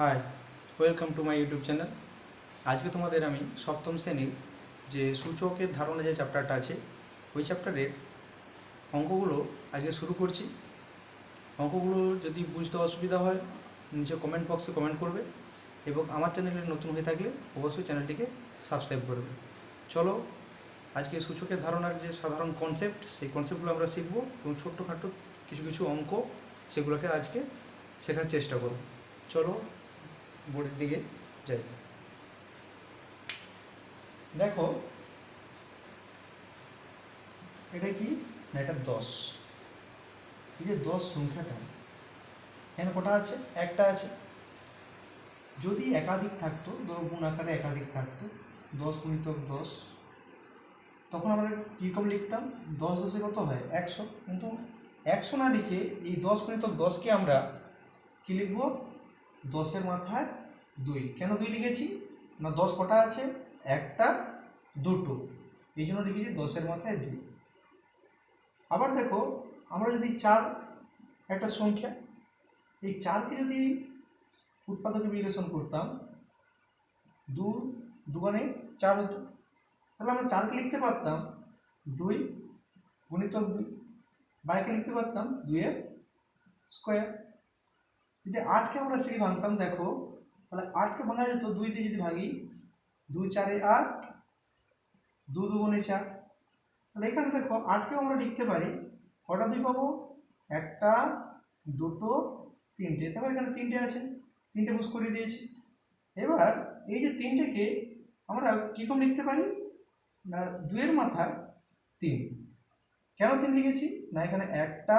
Hi welcome to my YouTube channel আজকে তোমাদের আমি সপ্তম শ্রেণির যে সূচকের ধারণা যে চ্যাপ্টারটা আছে, ওই চ্যাপ্টারের অঙ্কগুলো আজকে শুরু করছি। অঙ্কগুলো যদি বুঝতে অসুবিধা হয়, নিচে কমেন্ট বক্সে কমেন্ট করবে এবং আমার চ্যানেলে নতুন হয়ে থাকলে অবশ্যই চ্যানেলটিকে সাবস্ক্রাইব করবে চলো, আজকে সূচকের ধারণার যে সাধারণ কনসেপ্ট সেই কনসেপ্টগুলো আমরা শিখব এবং ছোট্টখাটো কিছু কিছু অঙ্ক সেগুলোকে আজকে শেখার চেষ্টা করব। চলো বোর্ডের দিকে যাই। দেখো, এটা কি? না, এটা দশ। এই যে দশ সংখ্যাটা, এখানে কটা আছে? একটা আছে। যদি একাধিক থাকতো, ধরো গুণ আকারে একাধিক থাকতো, দশ গুণিতক দশ, তখন আমরা কীরকম লিখতাম? দশ দশে কত হয়? একশো। কিন্তু একশো না লিখে এই দশ গুণিতক দশকে আমরা কী লিখব? দশের মাথায় দুই। কেন দুই লিখেছি? না, দশ কটা আছে? একটা, দুটো। এই জন্য লিখেছি দশের মাথায় দুই। আবার দেখো, আমরা যদি চার, একটা সংখ্যা, এই চারকে যদি উৎপাদকে বিশ্লেষণ করতাম দু দুগানে চার হতো। তাহলে আমরা চারকে লিখতে পারতাম দুই গুণিতক দুই। বাইকে লিখতে পারতাম দুইয়ের স্কোয়ার যদি আটকে আমরা সিঁড়ি ভাঙতাম, দেখো, তাহলে আটকে ভাঙা যেত দুই যদি ভাঙি, দুই চারে আট, দু দুগুণে চার। তাহলে এখানে দেখো, আটকেও আমরা লিখতে পারি কটা দুই পাবো একটা, দুটো, তিনটে। তারপর এখানে তিনটে আছে, তিনটে বুঝ করে দিয়েছি। এবার এই যে তিনটেকে আমরা কীরকম লিখতে পারি? না দুয়ের মাথায় তিন। কেন তিন লিখেছি? না, এখানে একটা,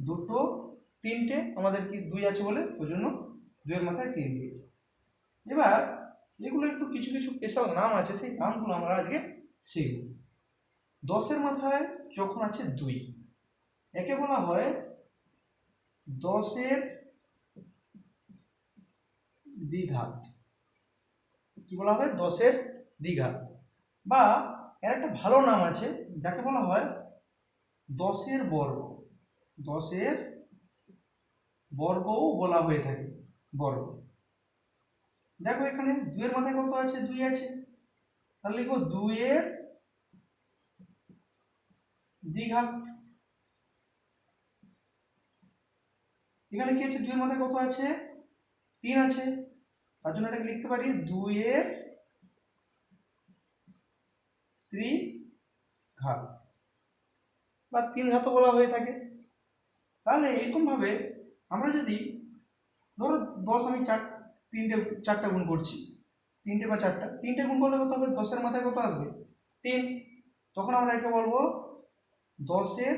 দুটো তিনটে আমাদের কি দুই আছে বলে? ওই জন্য দুইয়ের মাথায় তিন দিয়েছি। এবার এগুলো একটু কিছু কিছু স্পেশাল নাম আছে, সেই নামগুলো আমরা আজকে শিখব। দশের মাথায় যখন আছে দুই, একে বলা হয় দশের দ্বিঘাত। কি বলা হয়? দশের দ্বিঘাত। বা এর একটা ভালো নাম আছে, যাকে বলা হয় দশের বর্গ। দশের বর্গও বলা হয়ে থাকে, বর্গ। দেখো এখানে দুইয়ের মাথায় কত আছে? দুই আছে। তাহলে লিখব দুইয়ের দ্বিঘাত। এখানে কি আছে? দুইয়ের মাথায় কত আছে? তিন আছে। তার জন্য এটাকে লিখতে পারি দুইয়ের ত্রিঘাত। বা তিন ঘাতও বলা হয়ে থাকে। তাহলে এরকমভাবে আমরা যদি ধরো দশ আমি চার, তিনটে, চারটা গুণ করছি। তিনটে বা চারটা, তিনটে গুণ করলে কত হবে? দশের মাথায় কত আসবে? তিন। তখন আমরা একে বলব দশের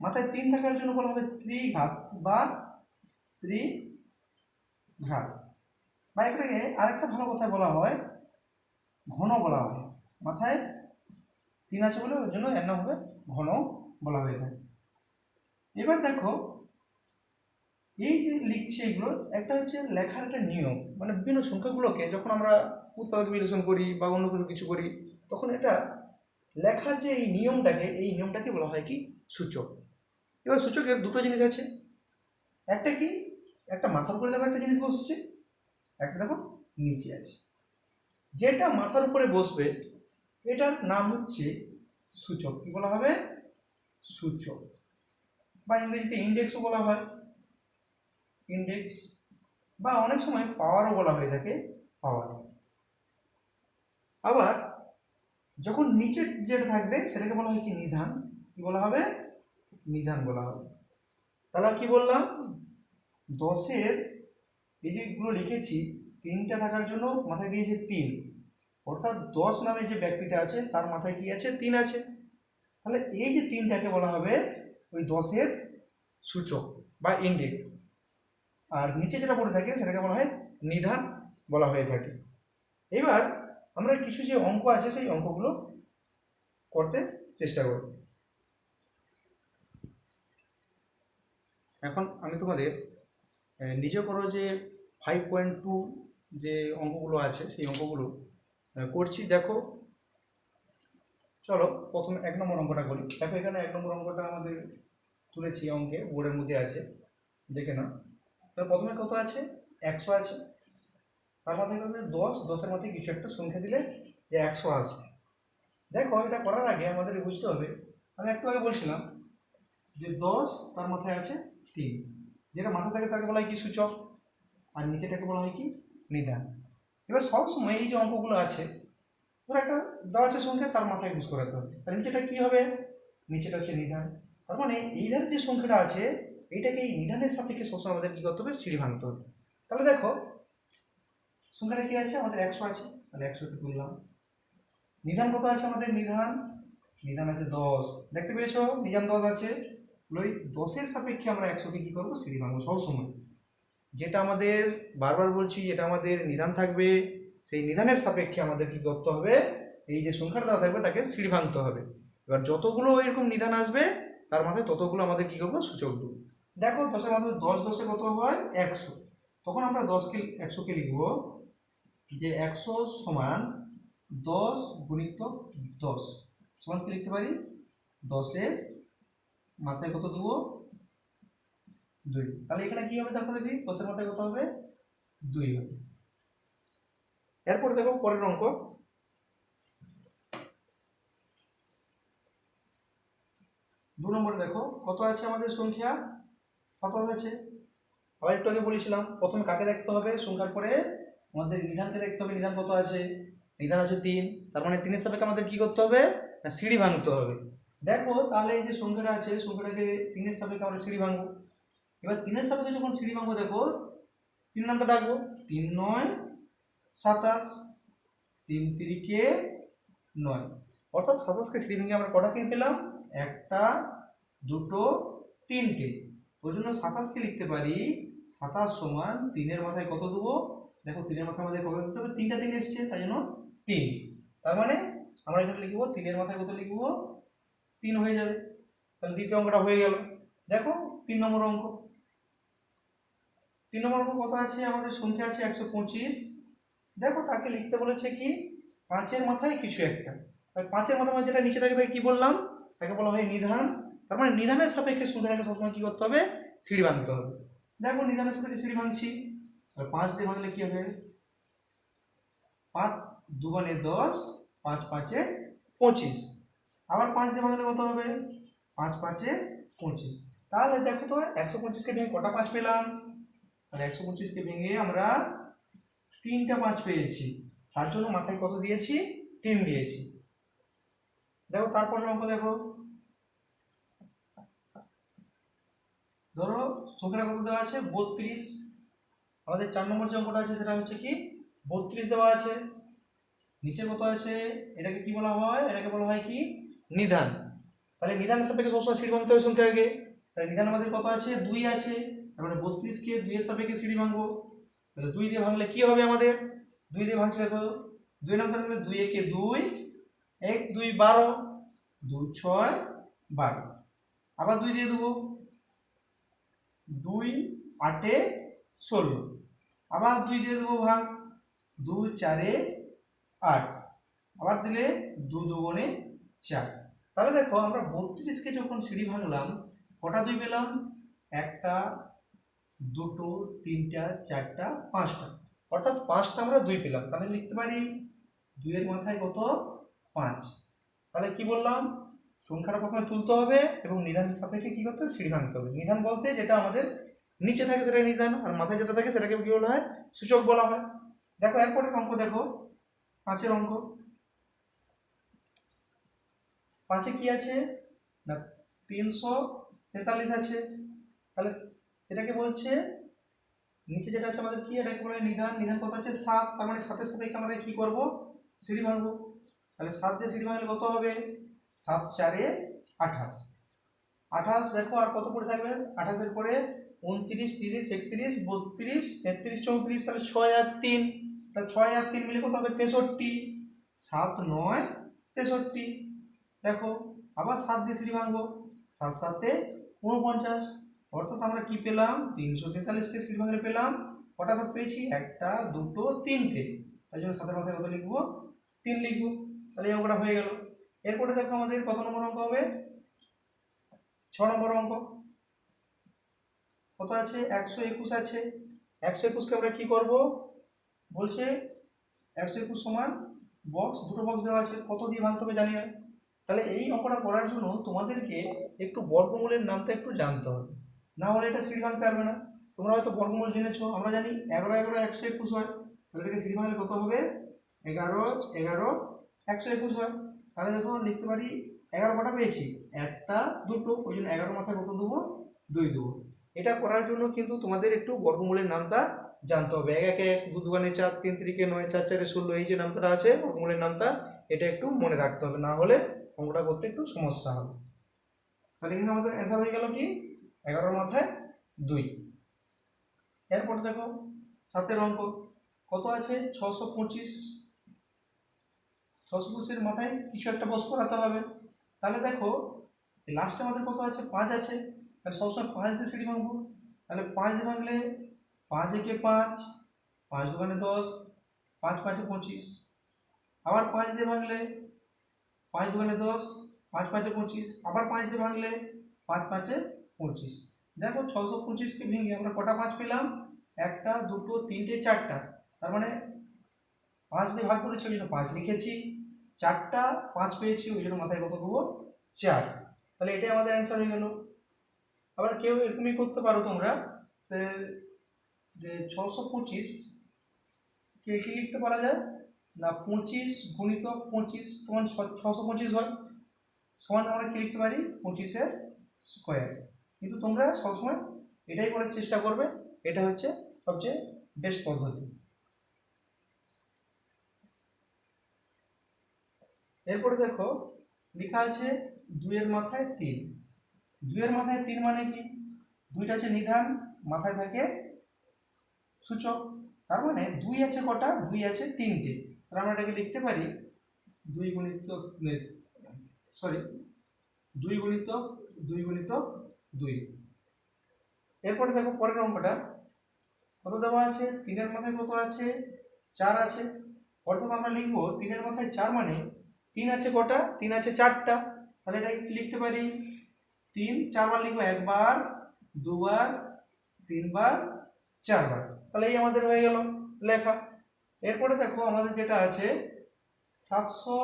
মাথায় তিন থাকার জন্য বলা হবে ত্রিঘাত বা ত্রিঘাত। বা এটাকে আরেকটা ভালো কথা বলা হয়, ঘন বলা হয়। মাথায় তিন আছে বলে, ওই জন্য এর নাম হবে ঘন বলা হয়ে থাকে। এবার দেখো, এই যে লিখছে এগুলো, একটা হচ্ছে লেখার একটা নিয়ম মানে বিভিন্ন সংখ্যাগুলোকে যখন আমরা উৎপাদক বিশ্লেষণ করি বা অন্য কোনো কিছু করি, তখন এটা লেখার যে এই নিয়মটাকে এই নিয়মটাকে বলা হয় কি? সূচক। এবার সূচকের দুটো জিনিস আছে। একটা কি? একটা মাথার উপরে দেখো একটা জিনিস বসছে, একটা দেখো নিচে আছে। যেটা মাথার উপরে বসবে, এটার নাম হচ্ছে সূচক। কি বলা হবে? সূচক। বা ইংরেজিতে ইন্ডেক্সও বলা হয় ইন্ডেক্স বা অনেক সময় পাওয়ারও বলা হয়ে থাকে পাওয়ার আবার যখন নিচের যেটা থাকবে সেটাকে বলা হয় কি? নিধান। কি বলা হবে? নিধান বলা হবে। তাহলে কি বললাম? দশের এই যেগুলো লিখেছি, তিনটা থাকার জন্য মাথায় দিয়েছে তিন। অর্থাৎ দশ নামে যে ব্যক্তিটা আছে, তার মাথায় কি আছে? তিন আছে। তাহলে এই যে তিনটাকে বলা হবে ওই দশের সূচক বা ইন্ডেক্স আর নিচে যেটা পড়ে থাকে, সেটাকে বলা হয় নিধান বলা হয়ে থাকে। এবার আমরা কিছু যে অঙ্ক আছে, সেই অঙ্কগুলো করতে চেষ্টা করব। এখন আমি তোমাদের নিজে করো যে ফাইভ পয়েন্ট টু যে অঙ্কগুলো আছে, সেই অঙ্কগুলো করছি। দেখো চলো, প্রথমে এক নম্বর অঙ্কটা করি। দেখো এখানে এক নম্বর অঙ্কটা আমাদের তুলেছি অঙ্কে বোর্ডের মধ্যে আছে। দেখে নাও। তাহলে প্রথমে কত আছে? একশো আছে। তার মাথায় কত দশ। দশের মাথায় কিছু একটা সংখ্যা দিলে যে একশো আসবে। দেখো, এটা করার আগে আমাদের বুঝতে হবে, আমি একটু আগে বলছিলাম যে দশ তার মাথায় আছে তিন। যেটা মাথা থাকে তাকে বলা হয় কি সূচক? আর নিচেটাকে বলা হয় কি? নিদান। এবার সবসময় এই যে অঙ্কগুলো আছে ধর একটা দেওয়া আছে সংখ্যা, তার মাথায় বুঝ করাতে হবে। আর নিচেটা কী হবে? নিচেটা হচ্ছে নিধান তার মানে এই ধার যে সংখ্যাটা আছে, এইটাকে এই নিধানের সাপেক্ষে সবসময় আমাদের কী করতে হবে? সিঁড়ি ভাঙতে হবে। তাহলে দেখো, সংখ্যাটা কী আছে? আমাদের একশো আছে। তাহলে একশোকে তুললাম নিধান কত আছে আমাদের? নিধান নিধান আছে দশ। দেখতে পেয়েছ? নিধান দশ আছে। ওই দশের সাপেক্ষে আমরা একশোকে কী করব? সিঁড়ি ভাঙবো সবসময়। যেটা আমাদের বারবার বলছি এটা আমাদের নিধান থাকবে সেই নিধানের সাপেক্ষে আমাদের কি করতে হবে? এই যে সংখ্যাটা দেওয়া থাকবে, তাকে সিঁড়ি ভাঙতে হবে। এবার যতগুলো এরকম নিধান আসবে, তার মাথায় ততগুলো আমাদের কি করব? সূচক দেবো। দেখো, দশের মাধ্যমে দশ দশে কত হয়? একশো। তখন আমরা দশকে একশোকে লিখব? যে একশো সমান দশ গুণিত দশ। সমান কি লিখতে পারি? দশের মাথায় কত দেবো? দুই। তাহলে এখানে কি হবে? দেখো দেখি, দশের মাথায় কত হবে? দুই হবে। এরপর দেখো পরের অঙ্ক। দু নম্বরে দেখো, কত আছে আমাদের সংখ্যা? সাতাশ আছে। আবার একটু আগে বলেছিলাম, প্রথমে কাকে দেখতে হবে? সংখ্যার পরে আমাদের নিধানকে দেখতে হবে। নিধান কত আছে? নিধান আছে তিন। তার মানে তিনের সাপেক্ষে আমাদের কি করতে হবে? না, সিঁড়ি ভাঙতে হবে। দেখো, তাহলে এই যে সংখ্যাটা আছে, সংখ্যাটাকে তিনের সাপেক্ষে আমরা সিঁড়ি ভাঙবো। এবার তিনের সাপেক্ষে যখন সিঁড়ি ভাঙবো, দেখো, তিন নামটা ডাকবো। তিন নয় সাতাশ তিন তিরিকে নয়। অর্থাৎ সাতাশকে সিঁড়ি ভেঙে আমরা কটা তিন পেলাম? একটা, দুটো, তিনটে। ওই জন্য সাতাশকে লিখতে পারি সাতাশ সমান তিনের মাথায় কত দেবো? দেখো তিনের মাথায় আমাদের কত দিতে হবে? তিনটা তিন এসছে, তাই জন্য তিন। তার মানে আমরা এখানে লিখব তিনের মাথায় কত লিখব? তিন হয়ে যাবে। তাহলে দ্বিতীয় অঙ্কটা হয়ে গেল। দেখো তিন নম্বর অঙ্ক। তিন নম্বর অঙ্ক কত আছে? আমাদের সংখ্যা আছে একশো পঁচিশ। দেখো, তাকে লিখতে বলেছে কি? পাঁচের মাথায় কিছু একটা। পাঁচের মাথায় যেটা নিচে থাকে, তাকে কি বললাম? তাকে বলা হয় নিধান। তার মানে নিধানের সাপেক্ষে সংখ্যাটাকে সবসময় কী করতে হবে? সিঁড়ি ভাঙতে হবে। দেখো, নিধানের সাপেক্ষে সিঁড়ি ভাঙছি আর পাঁচ দিয়ে ভাঙলে কী হবে? পাঁচ দুবানে দশ, পাঁচ পাঁচে পঁচিশ। আবার পাঁচ দিয়ে ভাঙলে কত হবে? পাঁচ পাঁচে পঁচিশ। তাহলে দেখো তো, একশো পঁচিশকে ভেঙে কটা পাঁচ পেলাম? আর একশো পঁচিশকে ভেঙে আমরা তিনটা পাঁচ পেয়েছি। তার জন্য মাথায় কত দিয়েছি? তিন দিয়েছি। দেখো, তারপর অঙ্ক দেখো। ধরো সংখ্যাটা কত দেওয়া আছে? বত্রিশ। আমাদের চার নম্বর যে অঙ্কটা আছে, সেটা হচ্ছে কি? বত্রিশ দেওয়া আছে। নিচে কত আছে? এটাকে কি বলা হয়? এটাকে বলা হয় কি? নিধান তাহলে নিধানের সাপেক্ষে সবসময় সিঁড়ি ভাঙতে হবে সংখ্যাকে তাহলে নিধান আমাদের কত আছে? দুই আছে। তার মানে বত্রিশকে দুইয়ের সাপেক্ষে সিঁড়ি ভাঙবো তাহলে দুই দিয়ে ভাঙলে কি হবে আমাদের? দুই দিয়ে ভাঙছে দেখো, দুই নাম থাকলে দুই একে দুই, এক, দুই, বারো, দুই, ছয়, বারো। আবার দুই দিয়ে দেবো। দুই, আটে ষোলো। আবার দুই দিয়ে দেবো ভাগ। দুই, চারে আট। আবার দিলে দু দুগুণে চার। তাহলে দেখো আমরা বত্রিশকে যখন সিঁড়ি ভাঙলাম, কটা দুই পেলাম? একটা দুটো, তিনটা, চারটা, পাঁচটা। অর্থাৎ পাঁচটা আমরা দুই পেলাম। তাহলে লিখতে পারি দুইয়ের মাথায় কত? পাঁচ। তাহলে কি বললাম? সংখ্যাটা প্রথমে তুলতে হবে এবং নিধানের সাপেক্ষে কি করতে হবে? সিঁড়ি ভাঙতে হবে। নিধান বলতে যেটা আমাদের নিচে থাকে সেটা নিধান, আর মাথায় যেটা থাকে সেটাকে কি বলা হয়? সূচক বলা হয়। দেখো, এরপরে অঙ্ক দেখো। পাঁচের অঙ্ক। পাঁচে কি আছে? না, তিনশো তেতাল্লিশ আছে। তাহলে সেটাকে বলছে, নিচে যেটা আছে আমাদের কি? এটাকে বলা নিধান নিধান কত আছে? সাত। তার মানে সাতের সাথে আমরা কি করব? সিঁড়ি ভাঙবো তাহলে সাত দিয়ে সিঁড়ি ভাঙলে কত হবে? সাত চারে আঠাশ। আঠাশ দেখো আর কত পড়ে থাকবে? আঠাশের পরে উনত্রিশ, তিরিশ, একত্রিশ, বত্রিশ, তেত্রিশ, চৌত্রিশ, তাহলে ছয় আর তিন। তাহলে ছয় আর তিন মিলে কত হবে? তেষট্টি। সাত নয়, তেষট্টি। দেখো, আবার সাত দিয়ে সিঁড়ি ভাঙবো সাত সাতে উনপঞ্চাশ। অর্থাৎ আমরা কি পেলাম? তিনশো তেতাল্লিশকে সিঁড়ি ভাঙলে পেলাম। কটা সাত পেয়েছি? একটা, দুটো, তিনটে। তাই জন্য সাতের মাথায় কত লিখব? তিন লিখব। তাহলে এই অঙ্কটা হয়ে গেল। এরপরে দেখো আমাদের কত নম্বর অঙ্ক হবে? ছ নম্বর অঙ্ক। কত আছে? একশো একুশ আছে। একশো একুশকে আমরা কী করব? বলছে একশো একুশ সমান বক্স দুটো বক্স দেওয়া আছে। কত দিয়ে ভাঙতে হবে জানি না। তাহলে এই অঙ্কটা করার জন্য তোমাদেরকে একটু বর্গমূলের নামটা একটু জানতে হবে। না হলে এটা সিঁড়ি ভাঙতে পারবে না। তোমরা হয়তো বর্গমূল জেনেছো, আমরা জানি এগারো এগারো একশো একুশ হয়। তাহলে এটাকে সিঁড়ি ভাঙলে কত হবে? এগারো এগারো একশো একুশ হয়। তাহলে দেখো, লিখতে পারি এগারো কটা পেয়েছি। একটা, দুটো, ওই জন্য এগারো মাথায় কত দেবো? দুই দেবো। এটা করার জন্য কিন্তু তোমাদের একটু বর্গমূলের নামটা জানতে হবে। এক, একে, এক, দু, দুগানে চার, তিন, তিরিকে নয়, চার, চারে ষোলো, এই যে নামটা আছে, বর্গমূলের নামটা, এটা একটু মনে রাখতে হবে। না হলে অঙ্কটা করতে একটু সমস্যা হবে। তাহলে কিন্তু আমাদের অ্যান্সার হয়ে গেল কি? এগারোর মাথায় দুই। এরপর দেখো, সাতের অঙ্ক কত আছে? ছশো পঁচিশ। ছশো পঁচিশের মাথায় কিছু একটা বস করাতে হবে। তাহলে দেখো লাস্টে আমাদের কত আছে? পাঁচ আছে। তাহলে সবসময় পাঁচ দিয়ে সিঁড়ি ভাঙবো তাহলে পাঁচ দিয়ে ভাঙলে পাঁচ একে পাঁচ পাঁচ দোকানে দশ, পাঁচ পাঁচে পঁচিশ। আবার পাঁচ দিয়ে ভাঙলে পাঁচ দোকানে দশ, পাঁচ পাঁচে পঁচিশ। আবার পাঁচ দিয়ে ভাঙলে পাঁচ পাঁচে পঁচিশ। দেখো ছশো পঁচিশকে ভেঙে আমরা কটা পাঁচ পেলাম? একটা, দুটো, তিনটে, চারটা। তার মানে পাঁচ দিয়ে ভাগ করেছি ওই জন্য পাঁচ লিখেছি। চারটা, পাঁচ পেয়েছি ওই জন্য মাথায় কত দেবো চার। তাহলে এটাই আমাদের অ্যান্সার হয়ে গেল। আবার কেউ এরকমই করতে পারো তোমরা, যে- ছশো পঁচিশ কে, কি লিখতে পারা যায়? না, পঁচিশ গুণিতক পঁচিশ তোমার ছশো পঁচিশ হয়। সমান আমরা কি লিখতে পারি? পঁচিশের স্কোয়ার কিন্তু তোমরা সবসময় এটাই করার চেষ্টা করবে, এটা হচ্ছে সবচেয়ে বেস্ট পদ্ধতি। এরপরে দেখো, লেখা আছে দুইয়ের মাথায় তিন। দুইয়ের মাথায় তিন মানে কি? দুইটা হচ্ছে নিধান, মাথায় থাকে সূচক। তার মানে দুই আছে কটা, দুই আছে তিনটে। তাহলে আমরা এটাকে লিখতে পারি দুই গুণিত সরি দুই গুণিত দুই গুণিতক দুই। এরপরে দেখো পরের অঙ্কটা। কত দেওয়া আছে? তিনের মাথায় কত আছে? চার আছে। অর্থাৎ আমরা লিখব তিনের মাথায় চার মানে তিন আছে কটা? তিন আছে চারটা। তাহলে এটাকে কি লিখতে পারি? তিন, চারবার লিখব একবার, দুবার, তিনবার, চারবার। তাহলে এই আমাদের হয়ে গেল লেখা। এরপরে দেখো আমাদের যেটা আছে, সাতশো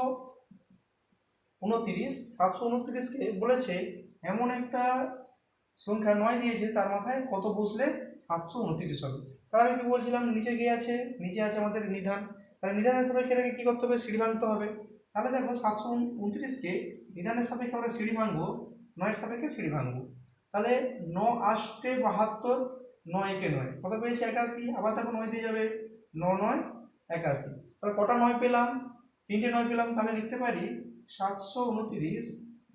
উনতিরিশ। সাতশো উনত্রিশকে বলেছে, এমন একটা সংখ্যা নয় দিয়েছে, তার মাথায় কত বসলে সাতশো উনতিরিশ হবে। তাহলে আমি বলছিলাম, নিচে গিয়ে আছে, নিচে আছে আমাদের নিধান। তাহলে নিধানের সাপেক্ষে এটাকে কী করতে হবে? সিঁড়ি ভাঙতে হবে। তাহলে দেখো, সাতশো উনত্রিশকে নিধানের সাপেক্ষে আমরা সিঁড়ি ভাঙবো, নয়ের সাপেক্ষে সিঁড়ি ভাঙবো। তাহলে ন আষ্টে বাহাত্তর নয় একে নয়। কত পেয়েছি? একাশি। আবার দেখো নয় দিয়ে যাবে, ন নয়, একাশি। তাহলে কটা নয় পেলাম? তিনটে নয় পেলাম, তাহলে লিখতে পারি সাতশো উনত্রিশ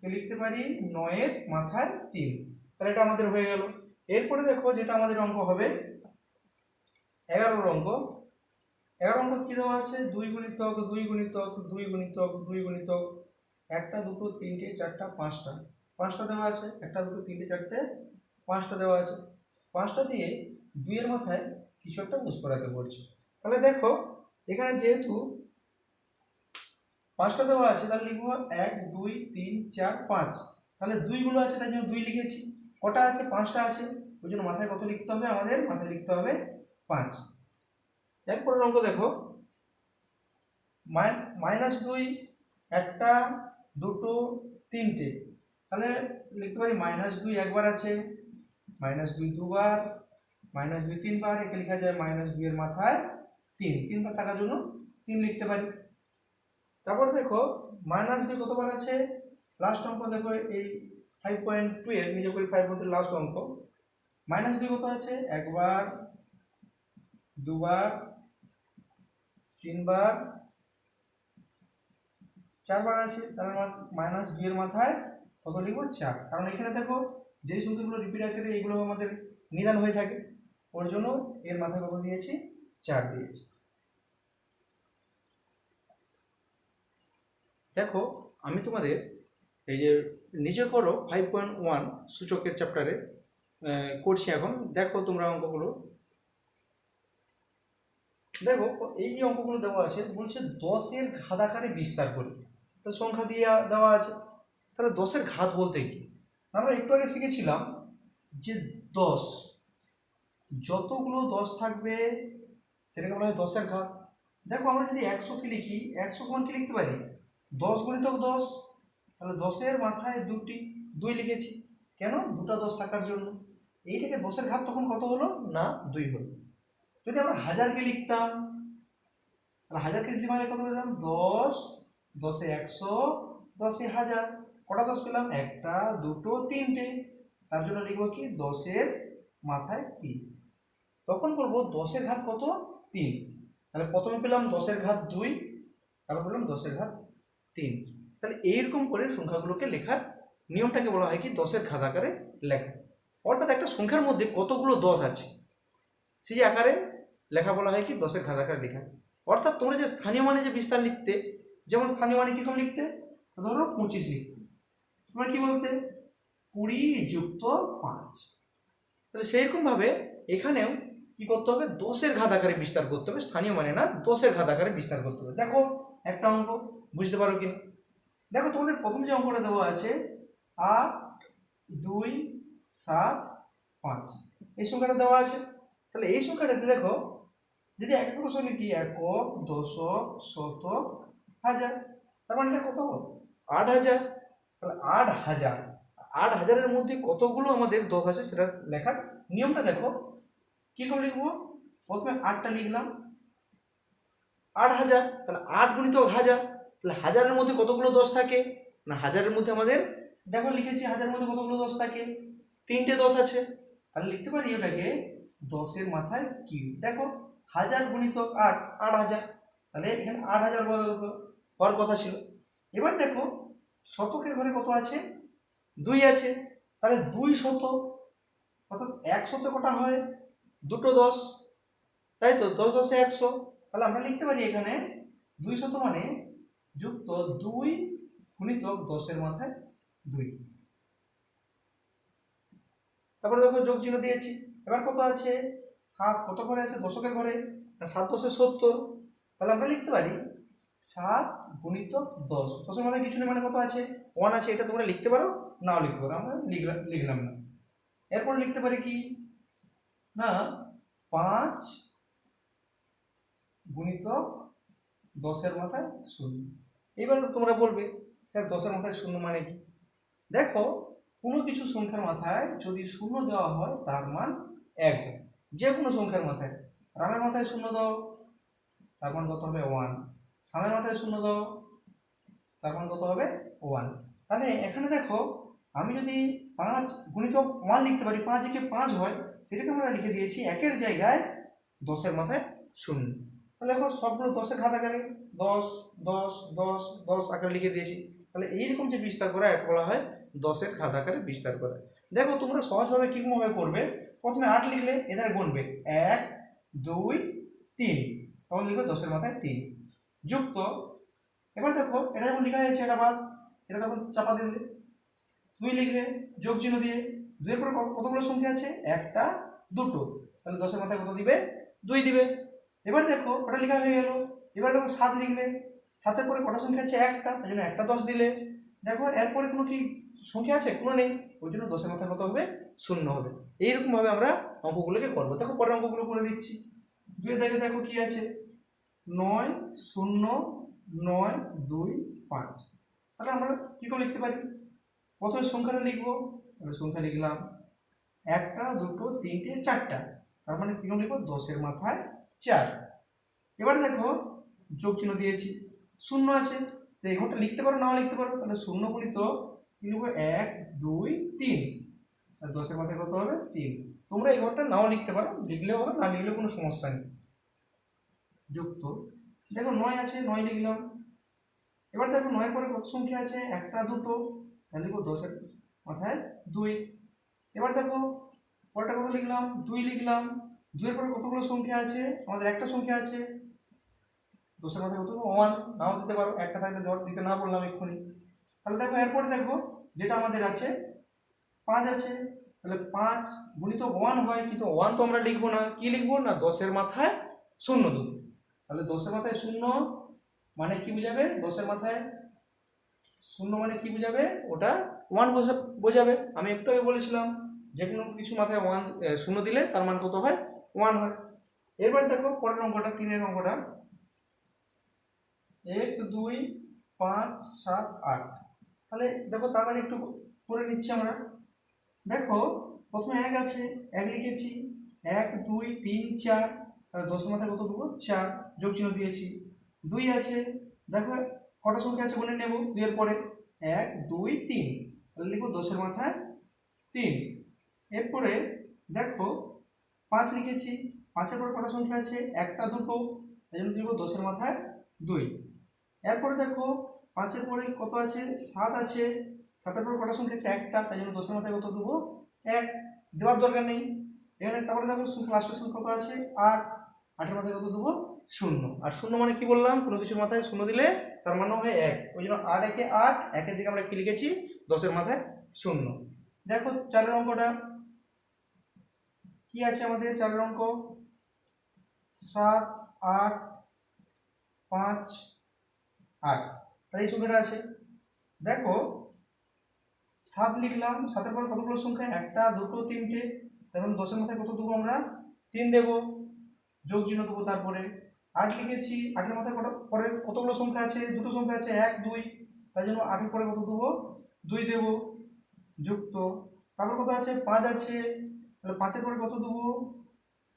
লিখতে পারি নয়ের মাথায় তিন। তাহলে এটা আমাদের হয়ে গেল। এরপরে দেখো যেটা আমাদের অঙ্ক হবে এগারোর অঙ্ক। এগারো অঙ্ক কী দেওয়া আছে? দুই গুণিতক দুই গুণিতক দুই গুণিতক দুই গুণিতক একটা, দুটো, তিনটে, চারটা, পাঁচটা। পাঁচটা দেওয়া আছে, একটা, দুটো, তিনটে, চারটে, পাঁচটা দেওয়া আছে। পাঁচটা দিয়ে দুইয়ের মাথায় কিছু একটা বুঝ করাতে বলছে। তাহলে দেখো, এখানে যেহেতু পাঁচটা দেওয়া আছে, তাহলে লিখব এক, দুই, তিন, চার, পাঁচ। তাহলে দুইগুলো আছে, তাই জন্য দুই লিখেছি। কটা আছে? পাঁচটা আছে। ওই জন্য মাথায় কত লিখতে হবে? আমাদের মাথায় লিখতে হবে পাঁচ। এরপরের অঙ্ক দেখো। মাইনাস দুই, একটা, দুটো, তিনটে। তাহলে লিখতে পারি মাইনাস দুই একবার আছে। মাইনাস দুই দুবার, মাইনাস দুই তিনবার, একে লেখা যায় মাইনাস দুইয়ের মাথায় তিন। তিনবার থাকার জন্য তিন লিখতে পারি। তারপরে দেখো, মাইনাস দুই কতবার আছে? লাস্ট অঙ্ক দেখো, এই ফাইভ পয়েন্ট টু এর নিজে করি ফাইভ পয়েন্ট লাস্ট অঙ্ক। মাইনাস দুই কত আছে একবার, দুবার, তিনবার, চারবার আছে তাহলে মাইনাস দুইয়ের মাথায় কত লিখব? চার। কারণ এখানে দেখো, যেই সংখ্যাগুলো রিপিট আছে এইগুলো আমাদের নিদান হয়ে থাকে। ওর জন্য এর মাথায় কত দিয়েছি? চার দিয়েছি। দেখো, আমি তোমাদের এই যে নিজে করো ফাইভ পয়েন্ট ওয়ান সূচকের চ্যাপ্টারে করছি এখন। দেখো তোমরা অঙ্কগুলো। দেখো, এই যে অঙ্কগুলো দেওয়া আছে, বলছে দশের ঘাত আকারে বিস্তার করি তো সংখ্যা দিয়ে দেওয়া আছে। তাহলে দশের ঘাত বলতে কি? আমরা একটু আগে শিখেছিলাম যে দশ, যতগুলো দশ থাকবে, সেটাকে বলা হয় দশের ঘাত। দেখো আমরা যদি একশো কি লিখি, একশো সমান কি লিখতে পারি? দশ গুণিতক দশ তাহলে দশের মাথায় দুটি দুই লিখেছি। কেন? দুটো দশ থাকার জন্য। এইটাকে দশের ঘাত তখন কত হলো? না, দুই হলো। যদি আমরা হাজারকে লিখতাম, তাহলে হাজারকে যদি মানে কত পেলাম? দশ। দশে একশো, দশে হাজার। কটা দশ পেলাম? একটা, দুটো, তিনটে। তার জন্য লিখব কি? দশের মাথায় তিন। তখন বলব দশের ঘাত কত? তিন। তাহলে প্রথমে পেলাম দশের ঘাত দুই, তারপর পেলাম দশের ঘাত তিন। তাহলে এইরকম করে সংখ্যাগুলোকে লেখার নিয়মটাকে বলা হয় কি, দশের ঘাত আকারে লেখা। অর্থাৎ একটা সংখ্যার মধ্যে কতগুলো দশ আছে, সেই যে আকারে লেখা বলা হয় কি, দশের ঘাত আকারে লেখা। অর্থাৎ তোমরা যে স্থানীয় মানে যে বিস্তার লিখতে, যেমন স্থানীয় মানে কীরকম লিখতে, ধরো পঁচিশ লিখতে। তোমরা কী বলতে? কুড়ি যুক্ত পাঁচ। তাহলে সেইরকমভাবে এখানেও কি করতে হবে? দশের ঘাত আকারে বিস্তার করতে হবে। স্থানীয় মানে না, দশের ঘাত আকারে বিস্তার করতে হবে। দেখো একটা অঙ্ক, বুঝতে পারো কি দেখো তোমাদের প্রথম যে অঙ্কটা দেওয়া আছে, আট, দুই, সাত, পাঁচ। এই সংখ্যাটা দেওয়া আছে। তাহলে এই সংখ্যাটাতে দেখো, যদি এক একক সঙ্গে কি? একক দশক শতক হাজার। তার মানে এটা কত? আট হাজার। তাহলে আট হাজার। আট হাজারের মধ্যে কতগুলো আমাদের দশ আছে সেটা লেখার নিয়মটা দেখো। কী করে লিখব? প্রথমে আটটা লিখলাম। আট হাজার। তাহলে আট গুণিত হাজার। তাহলে হাজারের মধ্যে কতগুলো দশ থাকে? না, হাজারের মধ্যে আমাদের, দেখো লিখেছি হাজারের মধ্যে কতগুলো দশ থাকে? তিনটে দশ আছে। তাহলে লিখতে পারি ওটাকে দশের মাথায় কিউ দেখো, হাজার গুণিত আট আট হাজার। তাহলে এখানে আট হাজার হওয়ার কথা ছিল। এবার দেখো, শতকের ঘরে কত আছে? দুই আছে। তাহলে দুই শত, অর্থাৎ এক শত কটা হয়? দুটো দশ। তাই তো, দশ দশে একশো। তাহলে আমরা লিখতে পারি এখানে দুই শত মানে যুক্ত দুই গুণিত দশের মাথায় দুই। তারপরে দেখো যোগ চিহ্ন দিয়েছি। এবার কত আছে? সাত। কত ঘরে আছে? দশকের ঘরে। সাত দশে সত্তর। তাহলে আমরা লিখতে পারি সাত গুণিত দশ। দশের মাথায় কিছু নেই মানে কত আছে? ওয়ান আছে। এটা তোমরা লিখতে পারো? নাও লিখতে পারো। আমরা লিখলাম লিখলাম না। এরপর লিখতে পারি কি? না, পাঁচ গুণিত দশের মাথায় শূন্য। এবার তোমরা বলবে, স্যার, দশের মাথায় শূন্য মানে কি? দেখো, কোনো কিছু সংখ্যার মাথায় যদি শূন্য দেওয়া হয়, তার মান এক। যে কোনো সংখ্যার মাথায়। রামের মাথায় শূন্য দাও, তার মান কত হবে ওয়ান। সামের মাথায় শূন্য দাও, তার মান কত হবে ওয়ান। তাহলে এখানে দেখো, আমি যদি পাঁচ গুণিত ওয়ান লিখতে পারি, পাঁচ একে পাঁচ হয়, সেটাকে আমরা লিখে দিয়েছি একের জায়গায় দশের মাথায় শূন্য। তাহলে এখন সবগুলো দশের ঘাত আকারে দশ দশ দশ দশ আকারে লিখে দিয়েছি। তাহলে এইরকম যে বিস্তার করা এক বলা হয়, দশের ঘাত আকারে বিস্তার করা। দেখো, তোমরা সহজভাবে কীরকমভাবে করবে? প্রথমে আট লিখলে এধারে গুনবে এক, দুই, তিন। তখন লিখবে দশের মাথায় তিন। যুক্ত। এবার দেখো, এটা যখন লেখা হয়েছে এটা বাদ, এটা তখন চাপা দিলে। দুই লিখলে যোগ চিহ্ন দিয়ে, দুইয়ের পরে কত- কতগুলো সংখ্যা আছে? একটা, দুটো। তাহলে দশের মাথায় কত দিবে? দুই দিবে। এবার দেখো, ওটা লেখা হয়ে গেল। এবার দেখো সাত লিখলে, সাতের পরে কটা সংখ্যা আছে? একটা তাই জন্য একটা দশ দিলে। দেখো, এরপরে কোনো কি সংখ্যা আছে? কোনো নেই। ওই জন্য দশের মাথায় কত হবে? শূন্য হবে। এইরকমভাবে আমরা অঙ্কগুলোকে করব। দেখো, পরের অঙ্কগুলো করে দিচ্ছি। দুই দেখে দেখো কি আছে? নয়, শূন্য, নয়, দুই, পাঁচ। তাহলে আমরা কী করে লিখতে পারি? প্রথমে সংখ্যাটা লিখব। তাহলে সংখ্যা লিখলাম। একটা, দুটো, তিনটে, চারটা। তার মানে কী লিখব? দশের মাথায় চার। এবার দেখো যোগ চিহ্ন দিয়েছি। শূন্য আছে। তো এই ঘরটা লিখতে পারো, নাও লিখতে পারো। তাহলে শূন্য গুণিত কি লিখব? এক, দুই, তিন। আর দশের মাথায় কত হবে? তিন। তোমরা এই ঘরটা নাও লিখতে পারো। লিখলেও হবে, না লিখলেও কোনো সমস্যা নেই। যুক্ত। দেখো নয় আছে, নয় লিখলাম। এবার দেখো নয়ের পরে কত সংখ্যা আছে? একটা, দুটো। তাহলে লিখব দশের মাথায় দুই। এবার দেখো পরটা কত লিখলাম? দুই লিখলাম। দুইয়ের পরে কতগুলো সংখ্যা আছে? আমাদের একটা সংখ্যা আছে। দশের মাথায় কত ওয়ান নাও দিতে পারো। একটা থাকলে ধর দিতে না বললাম এক্ষুনি। তাহলে দেখো, এরপরে দেখো, যেটা আমাদের আছে, পাঁচ আছে। তাহলে পাঁচ গুণিত ওয়ান হয়, কিন্তু ওয়ান তো আমরা লিখব না। কি লিখব? না, দশের মাথায় শূন্য দেবো তাহলে দশের মাথায় শূন্য মানে কি বোঝাবে? দশের মাথায় শূন্য মানে কি বোঝাবে? ওটা ওয়ান বোঝাবে। আমি একটু আগে বলেছিলাম যে কোনো কিছু মাথায় ওয়ান শূন্য দিলে তার মান কত হয়? ওয়ান হয়। এবার দেখো, পরের অঙ্কটা, তিনের অঙ্কটা। এক, দুই, পাঁচ, সাত, আট। তাহলে দেখো তাড়াতাড়ি একটু করে নিচ্ছি আমরা। দেখো, প্রথমে এক আছে, এক লিখেছি। এক, দুই, তিন, চার। তাহলে দশের মাথায় কত চার। যোগ চিহ্ন দিয়েছি। দুই আছে। দেখো, কটা সংখ্যা আছে বলে নেব দুইয়ের পরে। এক, দুই, তিন। তাহলে লিখব দশের মাথায় তিন। এরপরে দেখো, পাঁচ লিখেছি। পাঁচের পরে কটা সংখ্যা আছে? একটা, দুটো। তাই জন্য লিখব দশের মাথায় দুই। এরপরে দেখো পাঁচের পরে কত আছে? সাত আছে। সাতের পরে কটা সংখ্যা আছে? একটা। তাই জন্য দশের মাথায় কত দেবো এক। দেওয়ার দরকার নেই। এখানে তারপরে দেখো লাস্টের সংখ্যা কত আছে? আট। আটের মাথায় কত দেবো শূন্য। আর শূন্য মানে কি বললাম? কোনো কিছুর মাথায় শূন্য দিলে তার মানে হয় এক। ওই জন্য আট একে আট, একের দিকে আমরা কি লিখেছি? দশের মাথায় শূন্য। দেখো চারের অঙ্কটা। কি আছে আমাদের চারের অঙ্ক? সাত, আট, পাঁচ আট। তাই এই সংখ্যাটা আছে। দেখো, সাত লিখলাম, সাতের পর কতগুলো সংখ্যা? একটা, দুটো, তিনটে। তেমন দশের মাথায় কত দেবো আমরা? তিন দেব। যোগ চিহ্ন দেবো তারপরে। আট লিখেছি। আটের মাথায় কত পরে কতগুলো সংখ্যা আছে? দুটো সংখ্যা আছে, এক, দুই। তাই জন্য আটের পরে কত দেবো দুই দেব। যুক্ত। তারপর কত আছে? পাঁচ আছে। তাহলে পাঁচের পরে কত দেবো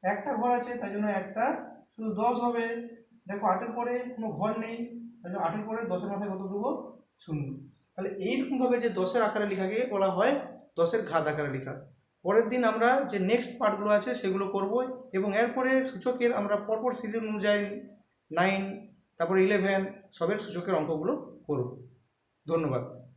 একটা ঘর আছে, তাই জন্য একটা। শুধু দশ হবে। দেখো, আটের পরে কোনো ঘর নেই। জন্য আটের পরে দশের মাথায় কত দেবো? শূন্য। তাহলে এইরকমভাবে যে দশের আকারে লেখাকে বলা হয়, দশের ঘাত আকারে লেখা। পরের দিন আমরা যে নেক্সট পার্টগুলো আছে সেগুলো করব এবং এরপরে সূচকের আমরা পরপর সিরিজ অনুযায়ী নাইন তারপরে ইলেভেন সবের সূচকের অঙ্কগুলো করব। ধন্যবাদ।